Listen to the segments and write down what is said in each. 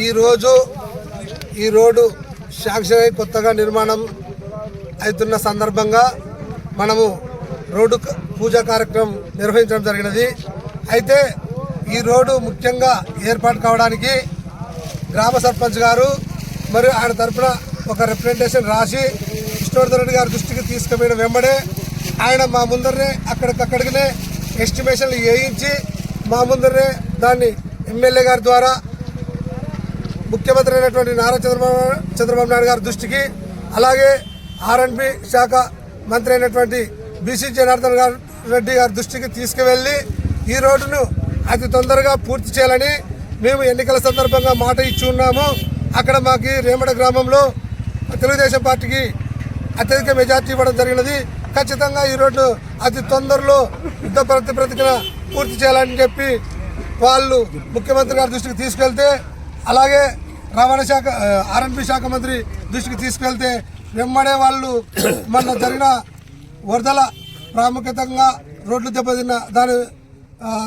ఈరోజు ఈ road sanction అయి కొత్తగా నిర్మాణం అవుతున్న సందర్భంగా మనము రోడ్డు పూజా కార్యక్రమం నిర్వహించడం జరిగినది. అయితే ఈ రోడ్డు ముఖ్యంగా ఏర్పాటు కావడానికి గ్రామ సర్పంచ్ గారు మరియు ఆయన తరపున ఒక రిప్రజెంటేషన్ రాసి విష్ణువర్ధన్ రెడ్డి గారి దృష్టికి తీసుకుపోయిన వెంబడే ఆయన మా ముందరనే అక్కడికక్కడికినే ఎస్టిమేషన్లు వేయించి మా ముందరనే దాన్ని ఎమ్మెల్యే గారి ద్వారా ముఖ్యమంత్రి అయినటువంటి నారా చంద్రబాబు చంద్రబాబు నాయుడు గారి దృష్టికి అలాగే ఆర్ఎండ్బి శాఖ మంత్రి అయినటువంటి బీసీ జనార్దన్ గారు రెడ్డి గారి దృష్టికి తీసుకువెళ్ళి ఈ రోడ్డును అతి తొందరగా పూర్తి చేయాలని మేము ఎన్నికల సందర్భంగా మాట ఇచ్చి ఉన్నాము. అక్కడ మాకు రేమడ గ్రామంలో తెలుగుదేశం పార్టీకి అత్యధిక మెజార్టీ ఇవ్వడం జరిగినది. ఖచ్చితంగా ఈ రోడ్డు అతి తొందరలో యుద్ధ ప్రతిప్రతికన పూర్తి చేయాలని చెప్పి వాళ్ళు ముఖ్యమంత్రి గారి దృష్టికి తీసుకెళ్తే అలాగే రవాణా శాఖ ఆర్ఎన్పి శాఖ మంత్రి దృష్టికి తీసుకెళ్తే వెంబడే వాళ్ళు మొన్న జరిగిన వరదల ప్రాముఖ్యతంగా రోడ్లు దెబ్బతిన్న దాని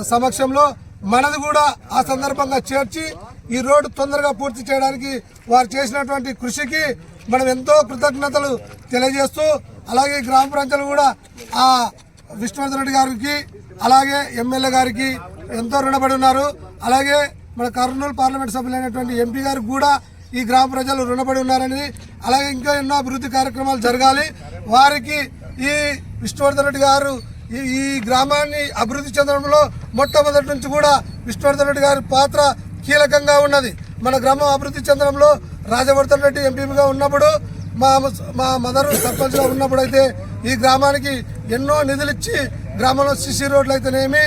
సమక్షంలో మనది కూడా ఆ సందర్భంగా చేర్చి ఈ రోడ్డు తొందరగా పూర్తి చేయడానికి వారు చేసినటువంటి కృషికి మనం ఎంతో కృతజ్ఞతలు తెలియజేస్తూ అలాగే గ్రామ ప్రజలు కూడా ఆ విష్ణువర్ధన్ రెడ్డి గారికి అలాగే ఎమ్మెల్యే గారికి ఎంతో రుణపడి ఉన్నారు. అలాగే మన కర్నూలు పార్లమెంట్ సభ్యులైనటువంటి ఎంపీ గారికి కూడా ఈ గ్రామ ప్రజలు రుణపడి ఉన్నారని అలాగే ఇంకా ఎన్నో అభివృద్ధి కార్యక్రమాలు జరగాలి. వారికి ఈ విష్ణువర్ధన్ రెడ్డి గారు ఈ ఈ గ్రామాన్ని అభివృద్ధి చెందడంలో మొట్టమొదటి నుంచి కూడా విష్ణువర్ధన్ రెడ్డి గారి పాత్ర కీలకంగా ఉన్నది. మన గ్రామం అభివృద్ధి చెందడంలో రాజవర్ధన్ రెడ్డి ఎంపీగా ఉన్నప్పుడు మా మా మదరు సర్పంచ్గా ఉన్నప్పుడు అయితే ఈ గ్రామానికి ఎన్నో నిధులు ఇచ్చి గ్రామంలో సిసి రోడ్లు అయితేనేమి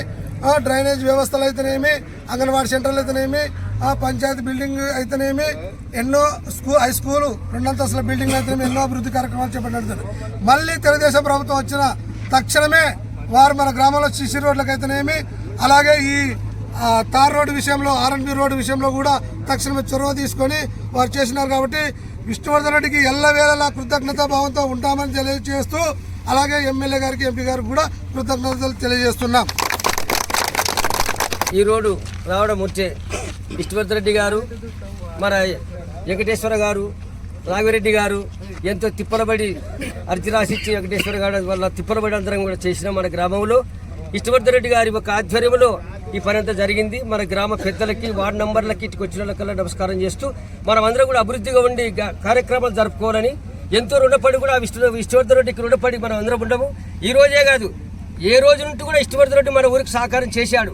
డ్రైనేజ్ వ్యవస్థలు అయితేనేమి అంగన్వాడీ సెంటర్లు అయితేనేమి ఆ పంచాయతీ బిల్డింగ్ అయితేనేమి ఎన్నో స్కూల్ హై స్కూలు రెండంతస్తుల బిల్డింగ్లు అయితేనేమి ఎన్నో అభివృద్ధి కార్యక్రమాలు చేపట్టారు మళ్ళీ తెలుగుదేశం ప్రభుత్వం వచ్చిన తక్షణమే వారు మన గ్రామంలో సిసి రోడ్లకు అయితేనేమి అలాగే ఈ తార్ రోడ్డు విషయంలో ఆర్ఎన్బి రోడ్డు విషయంలో కూడా తక్షణమే చొరవ తీసుకొని వారు చేసినారు కాబట్టి విష్ణువర్ధన్ రెడ్డికి ఎల్లవేళలా కృతజ్ఞతా భావంతో ఉంటామని తెలియజేస్తూ అలాగే ఎమ్మెల్యే గారికి ఎంపీ గారికి కూడా కృతజ్ఞతలు తెలియజేస్తున్నాం. ఈ రోడ్డు రావడం వచ్చే విష్ణువర్ధన్ రెడ్డి గారు మన వెంకటేశ్వర గారు రాఘవరెడ్డి గారు ఎంతో తిప్పలబడి అర్జీ రాసిచ్చి వెంకటేశ్వర గారు వల్ల తిప్పలబడి అందరం కూడా చేసిన మన గ్రామంలో. విష్ణువర్ధన్ రెడ్డి గారి ఒక ఆధ్వర్యంలో ఈ పని అంతా జరిగింది. మన గ్రామ పెద్దలకి వార్డు నంబర్లకి ఇటుకు వచ్చిన వాళ్ళకల్లా నమస్కారం చేస్తూ మనం అందరం కూడా అభివృద్ధిగా ఉండి కార్యక్రమాలు జరుపుకోవాలని ఎంతో రుణపడి కూడా ఆ విష్ణు విష్ణువర్ధన్ రెడ్డికి రుణపడి మనం అందరం ఉండము. ఈ రోజే కాదు ఏ రోజు నుండి కూడా ఇష్టవర్ధన్ రెడ్డి మన ఊరికి సహకారం చేశాడు.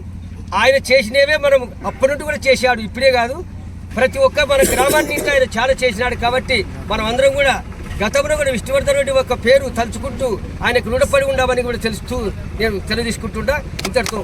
ఆయన చేసినవే మనం అప్పటి నుండి కూడా చేశాడు. ఇప్పుడే కాదు ప్రతి ఒక్క మన గ్రామాన్ని ఇంకా ఆయన చాలా చేసినాడు కాబట్టి మనం అందరం కూడా గతంలో కూడా విష్ణువర్ధన్ రెడ్డి ఒక పేరు తలుచుకుంటూ ఆయనకు రుణపడి ఉండామని కూడా తెలుస్తూ నేను తెలియజేసుకుంటుంటా ఇంతటితో